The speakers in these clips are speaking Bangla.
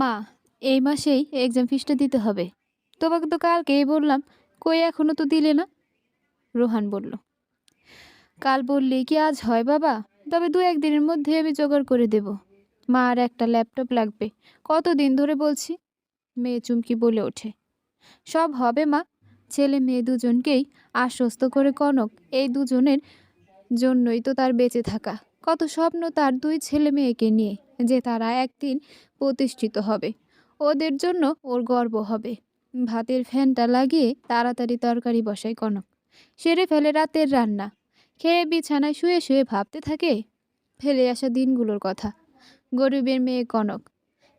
মা, এই মাসেই এক্সাম ফিসটা দিতে হবে। তোমাকে তো কালকেই বললাম, কই এখনও তো দিলে না? রোহান বলল, কাল বললি কি আজ হয় বাবা? তবে দু একদিনের মধ্যে আমি জোগাড় করে দেব। মা আর একটা ল্যাপটপ লাগবে। কতদিন ধরে বলছি? মেয়ে চুমকি বলে ওঠে, সব হবে মা। ছেলে মেয়ে দুজনকেই আশ্বস্ত করে কনক, এই দুজনের জন্যই তো তার বেঁচে থাকা। কত স্বপ্ন তার দুই ছেলে মেয়েকে নিয়ে। যে তারা একদিন প্রতিষ্ঠিত হবে। ওদের জন্য ওর গর্ব হবে। ভাতের ফ্যানটা লাগিয়ে তাড়াতাড়ি তরকারি বসায় কনক। সেরে ফেলে রাতের রান্না। খেয়ে বিছানায় শুয়ে শুয়ে ভাবতে থাকে, ফেলে আসা দিনগুলোর কথা। গরিবের মেয়ে কনক।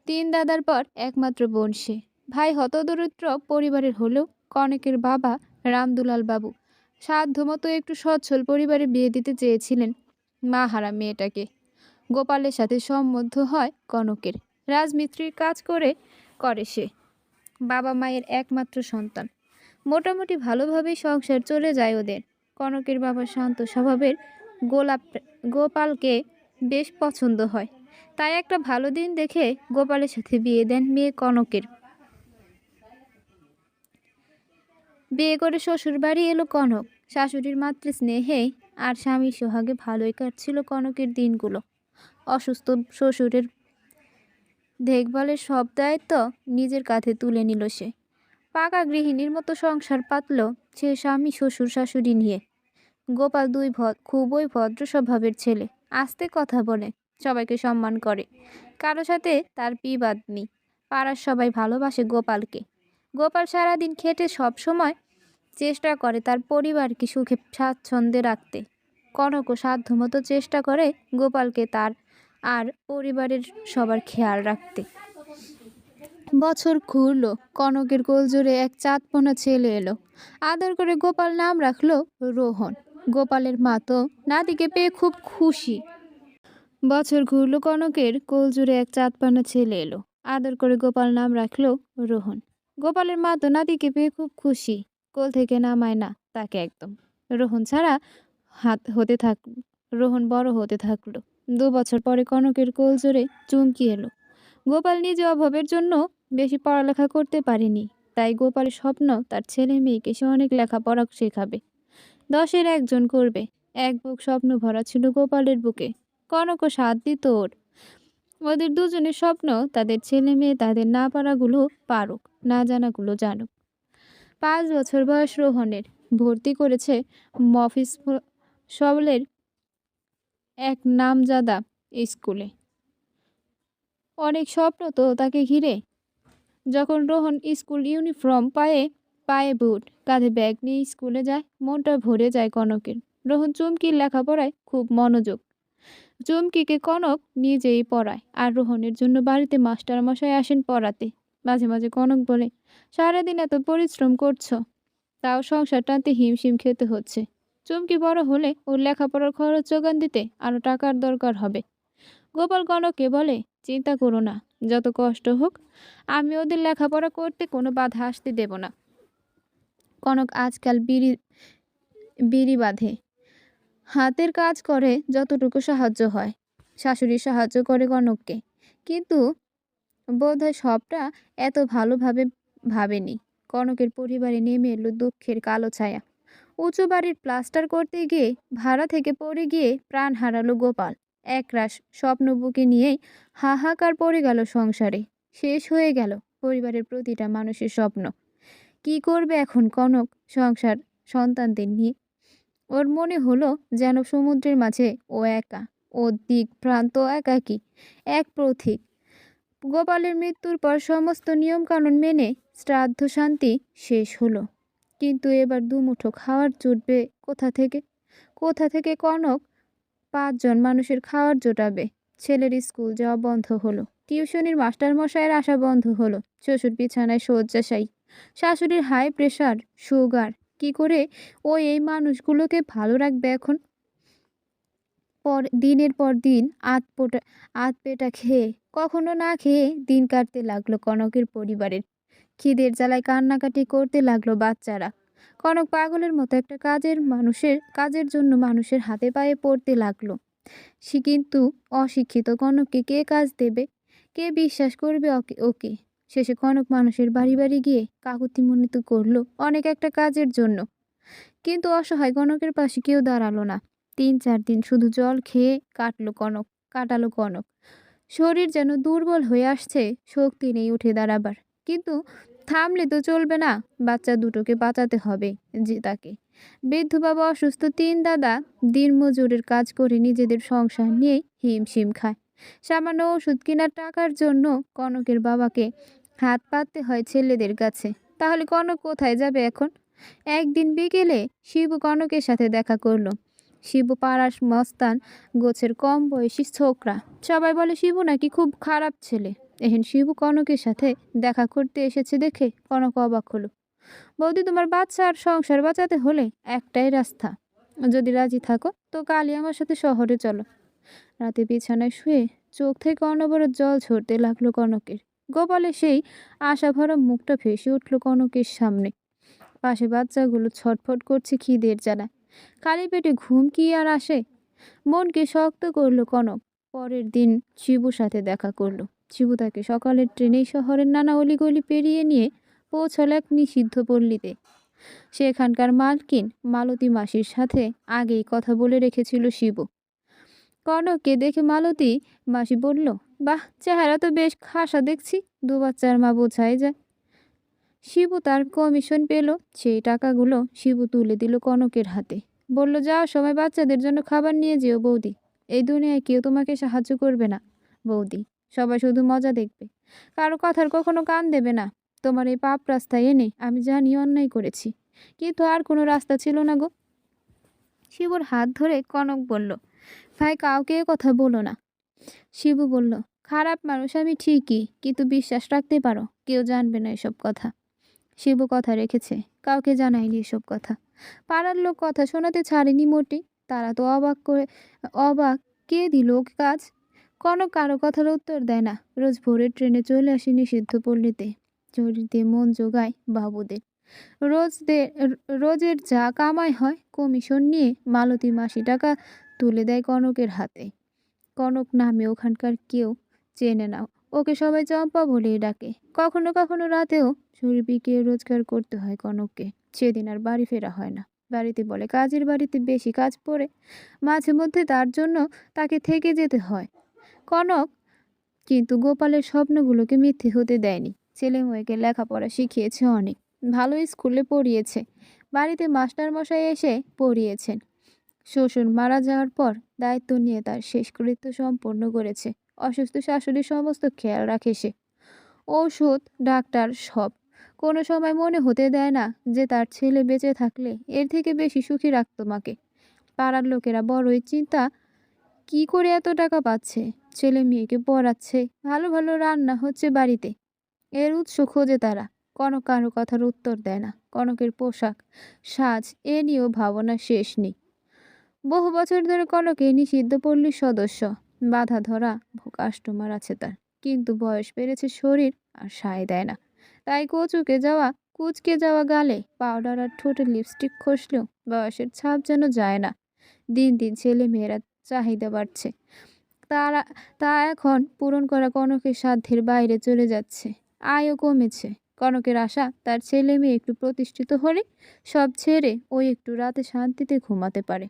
তিন দাদার পর একমাত্র বোন সে। ভাই হতদরিদ্র পরিবারের হলেও কনকের বাবা রামদুলাল বাবু। সাধ্যমতো একটু সচ্ছল পরিবারে বিয়ে দিতে চেয়েছিলেন মা হারা মেয়েটাকে। গোপালের সাথে সম্বন্ধ হয় কনকের। রাজমিস্ত্রির কাজ করে করে সে। বাবা মায়ের একমাত্র সন্তান। মোটামুটি ভালোভাবেই সংসার চলে যায় ওদের। কনকের বাবা শান্ত স্বভাবের গোলাপ, গোপালকে বেশ পছন্দ হয়। তাই একটা ভালো দিন দেখে গোপালের সাথে বিয়ে দেন মেয়ে কনকের। বিয়ে করে শ্বশুর বাড়ি এলো কনক। শাশুড়ির মাতৃ স্নেহে আর স্বামী সোহাগে ভালোই কাটছিল কনকের দিনগুলো। অসুস্থ শ্বশুরের দেখভালের সব দায়িত্ব নিজের কাঁধে তুলে নিল সে। পাকা গৃহিণীর মতো সংসার পাতল সে স্বামী, শ্বশুর, শাশুড়ি নিয়ে। গোপাল দুই খুবই ভদ্র স্বভাবের ছেলে। আস্তে কথা বলে, সবাইকে সম্মান করে। কারও সাথে তার বিবাদ নেই। পাড়ার সবাই ভালোবাসে গোপালকে। গোপাল সারাদিন খেটে সব সময় চেষ্টা করে তার পরিবারকে সুখে স্বাচ্ছন্দ্যে রাখতে। কনকও সাধ্যমতো চেষ্টা করে গোপালকে তার আর পরিবারের সবার খেয়াল রাখতে। বছর ঘুরলো, কনকের গোলজোরে এক চাঁদপোনা ছেলে এলো। আদর করে গোপাল নাম রাখল রোহন। গোপালের মা তো নাতিকে পেয়ে খুব খুশি। বছর ঘুরলো, কনকের কোলজুড়ে এক চাঁদপানা ছেলে এলো। আদর করে গোপাল নাম রাখল রোহন। গোপালের মা তো নাতিকে পেয়ে খুব খুশি। কোল থেকে নামায় না তাকে একদম। রোহন ছাড়া হাত হতে থাক, রোহন বড় হতে থাকল। দু বছর পরে কনকের কোল জোরে চুমকি এলো। গোপাল নিজে অভাবের জন্য বেশি পড়ালেখা করতে পারেনি। তাই গোপালের স্বপ্ন তার ছেলে মেয়েকে সে অনেক লেখাপড়া শেখাবে। দশের একজন করবে। এক বুক স্বপ্ন ভরা ছিল গোপালের বুকে। কনকও সাথ দিত ওর। ওদের দুজনের স্বপ্ন তাদের ছেলে মেয়ে তাদের না পারাগুলো পারুক, না জানাগুলো জানুক। পাঁচ বছর বয়স রোহনের। ভর্তি করেছে মফিস সবলের এক নামজাদা স্কুলে। অনেক স্বপ্ন তো তাকে ঘিরে। যখন রোহন স্কুল ইউনিফর্ম পায়ে পায়ে বুট, কাঁধে ব্যাগ নিয়ে স্কুলে যায়, মনটা ভরে যায় কনকের। রোহন চুমকির লেখাপড়ায় খুব মনোযোগ। চুমকিকে কনক নিজেই পড়ায় আর রোহনের জন্য বাড়িতে মাস্টার মশাই আসেন পড়াতে। মাঝে মাঝে কনক বলে, সারাদিন এত পরিশ্রম করছ। তাও সংসার টানতে হিমশিম খেতে হচ্ছে। চুমকি বড় হলে ওর লেখাপড়ার খরচ যোগান দিতে আরও টাকার দরকার হবে। গোপাল কনককে বলে, চিন্তা করো না, যত কষ্ট হোক, আমি ওদের লেখাপড়া করতে কোনো বাধা আসতে দেব না। কনক আজকাল বিড়ি বিড়ি বাঁধে। হাতের কাজ করে যতটুকু সাহায্য হয়, শাশুড়ি সাহায্য করে কনককে। কিন্তু বোধহয় সবটা এত ভালোভাবে ভাবেনি। কনকের পরিবারে নেমে এলো দুঃখের কালো ছায়া। উঁচু বাড়ির প্লাস্টার করতে গিয়ে ভাড়া থেকে পড়ে গিয়ে প্রাণ হারালো গোপাল। একরাশ স্বপ্ন বুকে নিয়েই হাহাকার পড়ে গেল সংসারে। শেষ হয়ে গেল পরিবারের প্রতিটা মানুষের স্বপ্ন। কি করবে এখন কনক সংসার সন্তানদের নিয়ে? ওর মনে হলো যেন সমুদ্রের মাঝে ও একা, ও দিক প্রান্ত একাকী, এক প্রথিক গোপালের মৃত্যুর পর সমস্ত নিয়মকানুন মেনে শ্রাদ্ধ শান্তি শেষ হলো। কিন্তু এবার দুমুঠো খাওয়ার জুটবে কোথা থেকে? কোথা থেকে কনক? পাঁচজন মানুষের খাওয়ার জোটাবে। ছেলের স্কুল যাওয়া বন্ধ হলো। টিউশনির মাস্টার মশাইয়ের আসা বন্ধ হলো। শ্বশুর বিছানায় শয্যাশায়ী। শাশুড়ির হাই প্রেশার সুগার। কি করে ও এই মানুষগুলোকে ভালো রাখবে এখন? পর, দিনের পর দিন আত পোটা আত পেটা খেয়ে, কখনো না খেয়ে দিন কাটতে লাগল কনকের পরিবারের খিদের জ্বালায় কান্নাকাটি করতে লাগল বাচ্চারা। কনক পাগলের মতো একটা কাজের মানুষের, কাজের জন্য মানুষের হাতে পায়ে পড়তে লাগল। সে কিন্তু অশিক্ষিত কনককে কে কাজ দেবে? কে বিশ্বাস করবে ওকে ওকে? শেষে কনক মানুষের বাড়ি বাড়ি গিয়ে কাকুতি মনিত করল অনেক একটা কাজের জন্য। কিন্তু অসহায় কনকের পাশে কেউ দাঁড়াল না। তিন চার দিন শুধু জল খেয়ে কাটলো কনক, কাটালো কনক। শরীর যেন দুর্বল হয়ে আসছে, শক্তি নেই উঠে দাঁড়াবার। কিন্তু থামলে তো চলবে না, বাচ্চা দুটোকে বাঁচাতে হবে যে তাকে বৃদ্ধ বাবা অসুস্থ তিন দাদা দিন মজুরের কাজ করে নিজেদের সংসার নিয়ে হিমশিম খায়। সামান্য ওষুধ কেনার টাকার জন্য কনকের বাবাকে হাত পাততে হয় ছেলেদের কাছে। তাহলে কনক কোথায় যাবে এখন? একদিন বিকেলে শিবু কনকের সাথে দেখা করল। শিবু পাড়ার মস্তান গোছের কম বয়সী ছোকরা। সবাই বলে, শিবু নাকি খুব খারাপ ছেলে। এহেন শিবু কনকের সাথে দেখা করতে এসেছে দেখে কনক অবাক হলো। বৌদি, তোমার বাচ্চা আর সংসার বাঁচাতে হলে একটাই রাস্তা। যদি রাজি থাকো, তো কালই আমার সাথে শহরে চলো। রাতে বিছানায় শুয়ে চোখ থেকে অনবরত জল ঝরতে লাগল কনকের। গোপালে সেই আশা ভরা মুখটা ভেসে উঠল কনকের সামনে। পাশে বাচ্চাগুলো ছটফট করছে খিদের জ্বালায়। খালি পেটে ঘুম কি আর আসে? মনকে শক্ত করল কনক। পরের দিন শিবুর সাথে দেখা করল। শিবু তাকে। সকালের ট্রেনেই শহরের নানা অলিগলি পেরিয়ে নিয়ে পৌঁছাল এক নিষিদ্ধ পল্লীতে। সেখানকার মালকিন মালতী মাসির সাথে আগেই কথা বলে রেখেছিল শিবু। কনককে দেখে মালতী মাসি বলল, বাহ, চেহারা তো বেশ খাসা দেখছি, দু বাচ্চার মা বোঝাই যায়। শিবু তার কমিশন পেল, সেই টাকাগুলো শিবু তুলে দিল কনকের হাতে। বলল, যাও সময় বাচ্চাদের জন্য খাবার নিয়ে যেও বৌদি। এই দুনিয়ায় কেউ তোমাকে সাহায্য করবে না, বৌদি। সবাই শুধু মজা দেখবে। কারও কথার কখনো কান দেবে না। তোমার এই পাপ রাস্তায় এনে আমি জানি অন্যায় করেছি। কিন্তু আর কোনো রাস্তা ছিল না গো। শিবুর হাত ধরে কনক বলল, ভাই, কাউকে কথা বলো না। শিবু বলল, খারাপ মানুষ আমি ঠিকই, কিন্তু বিশ্বাস রাখতে পারো, কেউ জানবে না এসব কথা। শিবু কথা রেখেছে, কাউকে জানায়নি এসব কথা। পাড়ার লোক কথা শোনাতে ছাড়েনি মোটে তারা তো অবাক করে, অবাক, কে দিল কাজ? কোনো কারও কথার উত্তর দেয় না। রোজ ভোরের ট্রেনে চলে আসে নিষিদ্ধ পল্লীতে। চরিতে মন জোগায় বাবুদের। রোজ দে, রোজের যা কামাই হয় কমিশন নিয়ে মালতী মাসি টাকা তুলে দেয় কনকের হাতে। কনক নামে ওখানকার কেউ চেনে না। ওকে সবাই চম্পা বলেই ডাকে। কখনো কখনো রাতেও সুরভিকে রোজগার করতে হয় কনককে। সেদিন আর বাড়ি ফেরা হয় না। বাড়িতে বলে কাজের বাড়িতে বেশি কাজ পড়ে। মাঝে মধ্যে তার জন্য তাকে থেকে যেতে হয়। কনক কিন্তু গোপালের স্বপ্নগুলোকে মিথ্যে হতে দেয়নি। ছেলে মেয়েকে লেখাপড়া শিখিয়েছে অনেক, ভালো স্কুলে পড়িয়েছে, বাড়িতে মাস্টারমশাই এসে পড়িয়েছেন। শ্বশুর মারা যাওয়ার পর দায়িত্ব নিয়ে তার শেষকৃত্য সম্পন্ন করেছে। অসুস্থ শাশুড়ির সমস্ত খেয়াল রাখে সে। ঔষধ, ডাক্তার, সব। কোনো সময় মনে হতে দেয় না যে তার ছেলে বেঁচে থাকলে এর থেকে বেশি সুখী রাখত মাকে। পাড়ার লোকেরা বড়ই চিন্তা কি করে এত টাকা পাচ্ছে? ছেলে মেয়েকে পড়াচ্ছে, ভালো ভালো রান্না হচ্ছে বাড়িতে। এর উৎস খোঁজে তারা। কনক কারও কথার উত্তর দেয় না। কনকের পোশাক, সাজ, এ নিয়েও ভাবনা শেষ নেই। বহু বছর ধরে কনকে নিষিদ্ধ পল্লীর সদস্য। বাধা ধরা কাস্টমার আছে তার। কিন্তু বয়স বেড়েছে শরীর আর সায় দেয় না। তাই কচুকে যাওয়া, কুচকে যাওয়া গালে পাউডার আর ঠোঁটে লিপস্টিক খসলেও বয়সের ছাপ যেন যায় না। দিন দিন ছেলে মেয়েরা চাহিদা বাড়ছে। তারা, তা এখন পূরণ করা কনকের সাধ্যের বাইরে চলে যাচ্ছে। আয়ও কমেছে। কনকের আশা, তার ছেলে মেয়ে একটু প্রতিষ্ঠিত হলে সব ছেড়ে ওই একটু রাতে শান্তিতে ঘুমাতে পারে।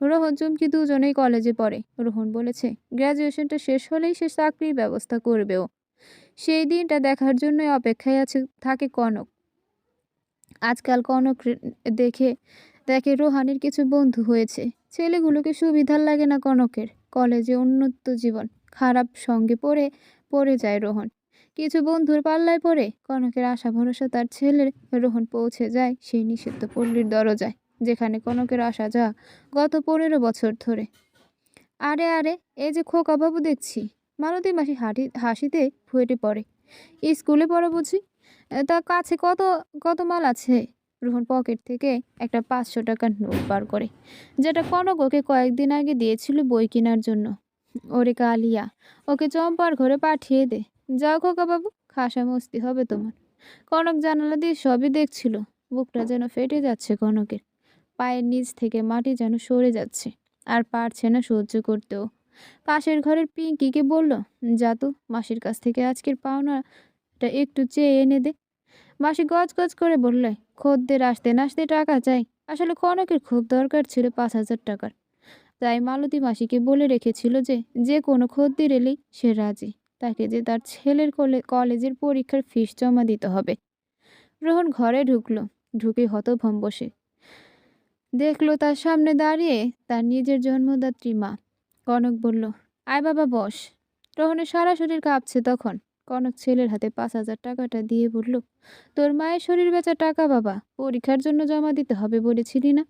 রোহন চুমকি দুজনেই কলেজে পড়ে। রোহন বলেছে, গ্র্যাজুয়েশনটা শেষ হলেই সে চাকরির ব্যবস্থা করবেও। সেই দিনটা দেখার জন্যই অপেক্ষায় আছে, থাকে কনক। আজকাল কনক দেখে দেখে রোহানের কিছু বন্ধু হয়েছে। ছেলেগুলোকে সুবিধার লাগে না কনকের। কলেজে উন্নত জীবন। খারাপ সঙ্গে পড়ে পড়ে যায় রোহন। কিছু বন্ধুর পাল্লায় পড়ে, কনকের আশা ভরসা তার ছেলের রোহন পৌঁছে যায় সেই নিষিদ্ধ পল্লীর দরজায়, যেখানে কনকের আসা যা গত পনেরো বছর ধরে। আরে আরে, এই যে খোকা বাবু দেখছি। মালতী মাসি হাঁটি, হাসিতে ফুয়েটে পড়ে। স্কুলে পড়ে বুঝি? তা কাছে কত কত মাল আছে? রোহন পকেট থেকে একটা পাঁচশো টাকার নোট বার করে, যেটা কনক ওকে কয়েকদিন আগে দিয়েছিল বই কেনার জন্য। ওরে কালিয়া, ওকে চম্পার ঘরে পাঠিয়ে দে। যাও বাবু, খাসা মস্তি হবে তোমার। কনক জানালা দিয়ে সবই দেখছিল, বুকটা যেন ফেটে যাচ্ছে কনকের। পায়ের নিচ থেকে মাটি যেন সরে যাচ্ছে, আর পারছে না সহ্য করতেও। পাশের ঘরের পিঙ্কিকে বলল, যা তো, মাসির কাছ থেকে আজকের পাওনাটা একটু চেয়ে এনে দে। মাসি গজ গজ করে বললে, খদ্দের আসতে না আসতে টাকা চাই। আসলে কনকের খুব দরকার ছিল পাঁচ হাজার টাকার। তাই মালতী মাসিকে বলে রেখেছিল যে যে কোনো খদ্দের এলেই সে রাজি। তাকে যে তার ছেলের কলে, কলেজের পরীক্ষার ফিস জমা দিতে হবে। রোহন ঘরে ঢুকলো, ঢুকে হতভম্ব বসে দেখল তার সামনে দাঁড়িয়ে তার নিজের জন্মদাত্রী মা। কনক বলল, আয় বাবা বস। রোহনের সারা শরীর কাঁপছে তখন। কনক ছেলের হাতে পাঁচ হাজার টাকাটা দিয়ে বলল, তোর মায়ের শরীর বেচা টাকা বাবা, পরীক্ষার জন্য জমা দিতে হবে বলেছিলি না?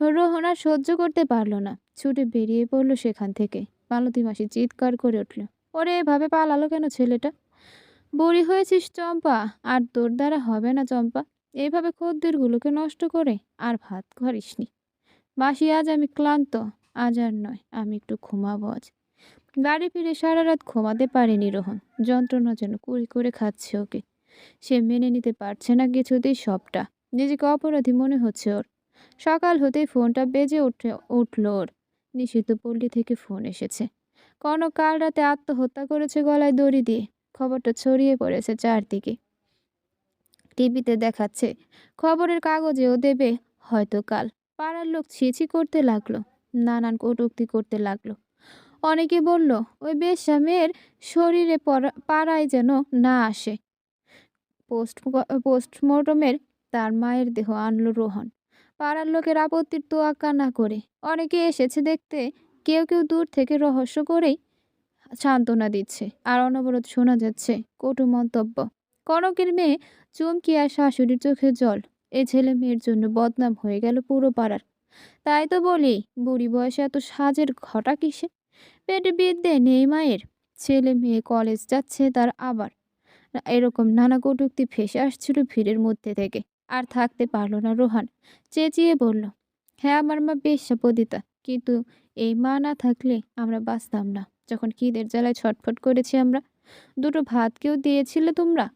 রোহন আর সহ্য করতে পারল না, ছুটে বেরিয়ে পড়ল সেখান থেকে। মালতী মাসি চিৎকার করে উঠল, ওরে, এভাবে পালালো কেন ছেলেটা? বড়ি হয়েছিস চম্পা, আর তোর দ্বারা হবে না চম্পা এইভাবে খদ্দেরগুলোকে নষ্ট করে আর ভাত করিসনি। মাসি, আজ আমি ক্লান্ত, আজ আর নয়, আমি একটু ঘুমাবো আজ। বাড়ি ফিরে সারা রাত ঘুমাতে পারেনি রোহন। যন্ত্রণা যেন কুড়ি করে খাচ্ছে ওকে। সে মেনে নিতে পারছে না কিছুতেই সবটা। নিজেকে অপরাধী মনে হচ্ছে ওর। সকাল হতেই ফোনটা বেজে উঠে, উঠল ওর। নিষিদ্ধ পল্লী থেকে ফোন এসেছে। কনক কাল রাতে আত্মহত্যা করেছে গলায় দড়ি দিয়ে। খবরটা ছড়িয়ে পড়েছে চারদিকে। টিভিতে দেখাচ্ছে, খবরের কাগজেও দেবে হয়তো কাল। পাড়ার লোক ছিছি করতে লাগল, নানান কটূক্তি করতে লাগল। অনেকে বলল, ওই বেশ্যা মেয়ের শরীরে পড়া- পাড়ায় যেন না আসে। পোস্ট, পোস্টমর্টমের তার মায়ের দেহ আনলো রোহন। পাড়ার লোকের আপত্তির তোয়াক্কা না করে অনেকে এসেছে দেখতে, কেউ কেউ দূর থেকে রহস্য করেই সান্ত্বনা দিচ্ছে আর অনবরত শোনা যাচ্ছে কটু মন্তব্য। কনকের মেয়ে চুমকি আর শাশুড়ির চোখে জল, এ ছেলে মেয়ের জন্য বদনাম হয়ে গেল পুরো পাড়ার। তাই তো বলি, বুড়ি বয়সে এত সাজের ঘটা কিসে? পেটে বিদ্যে নেই মায়ের ছেলে মেয়ে কলেজ যাচ্ছে তার আবার। এরকম নানা কটূক্তি ভেসে আসছিল ভিড়ের মধ্যে থেকে। আর থাকতে পারল না রোহান। চেঁচিয়ে বলল হ্যাঁ আমার মা বেশ পদিতা কিন্তু এই মা না থাকলে আমরা বাঁচতাম না। যখন খিদের জ্বালায় ছটফট করেছি আমরা, দুটো ভাত কেউ দিয়েছিলে তোমরা?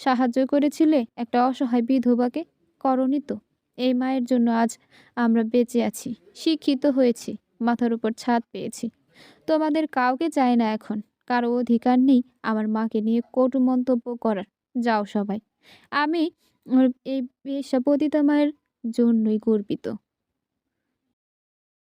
সাহায্য করেছিলে একটা অসহায় বিধবাকে? করনি তো। এই মায়ের জন্য আজ আমরা বেঁচে আছি, শিক্ষিত হয়েছি, মাথার উপর ছাদ পেয়েছি। তোমাদের কাউকে চাই না এখন। কারও অধিকার নেই আমার মাকে নিয়ে কটু মন্তব্য করার। যাও সবাই। আমি, এই পতিতা মায়ের জন্যই গর্বিত।